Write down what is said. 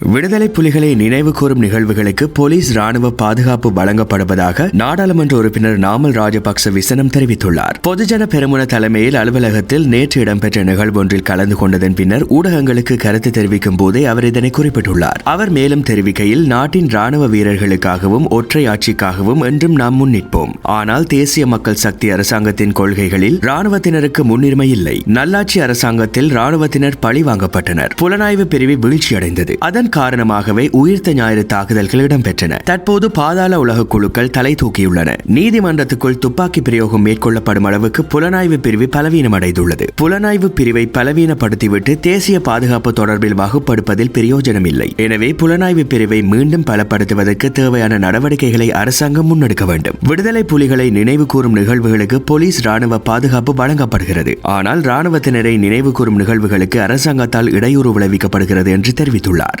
விடுதலை புலிகளை நினைவு கூறும் நிகழ்வுகளுக்கு போலீஸ் ராணுவ பாதுகாப்பு வழங்கப்படுவதாக நாடாளுமன்ற உறுப்பினர் நாமல் ராஜபக்ச விசனம் தெரிவித்துள்ளார். பொதுஜன பெருமுன தலைமையில் அலுவலகத்தில் நேற்று இடம்பெற்ற நிகழ்வு ஒன்றில் கலந்து கொண்டதன் பின்னர் ஊடகங்களுக்கு கருத்து தெரிவிக்கும் போதே அவர் இதனை குறிப்பிட்டுள்ளார். அவர் மேலும் தெரிவிக்கையில் நாட்டின் ராணுவ வீரர்களுக்காகவும் ஒற்றை ஆட்சிக்காகவும் என்றும் நாம் முன்னிற்போம். ஆனால் தேசிய மக்கள் சக்தி அரசாங்கத்தின் கொள்கைகளில் ராணுவத்தினருக்கு முன்னுரிமை இல்லை. நல்லாட்சி அரசாங்கத்தில் ராணுவத்தினர் பழி வாங்கப்பட்டனர். புலனாய்வு பிரிவு வீழ்ச்சியடைந்தது. அதன் காரணமாகவே உயிர்த்த ஞாயிறு தாக்குதல்கள் இடம்பெற்றன. தற்போது பாதாள உலக குழுக்கள் தலை தூக்கியுள்ளன. நீதிமன்றத்துக்குள் துப்பாக்கி பிரயோகம் மேற்கொள்ளப்படும் அளவுக்கு புலனாய்வு பிரிவு பலவீனமடைந்துள்ளது. புலனாய்வு பிரிவை பலவீனப்படுத்திவிட்டு தேசிய பாதுகாப்பு தொடர்பில் வகுப்படுப்பதில் பிரயோஜனம் இல்லை எனவே புலனாய்வு பிரிவை மீண்டும் பலப்படுத்துவதற்கு தேவையான நடவடிக்கைகளை அரசாங்கம் முன்னெடுக்க வேண்டும். விடுதலை புலிகளை நினைவு கூறும் நிகழ்வுகளுக்கு போலீஸ் ராணுவ பாதுகாப்பு வழங்கப்படுகிறது. ஆனால் ராணுவத்தினரை நினைவு கூறும் நிகழ்வுகளுக்கு அரசாங்கத்தால் இடையூறு விளைவிக்கப்படுகிறது என்று தெரிவித்துள்ளார்.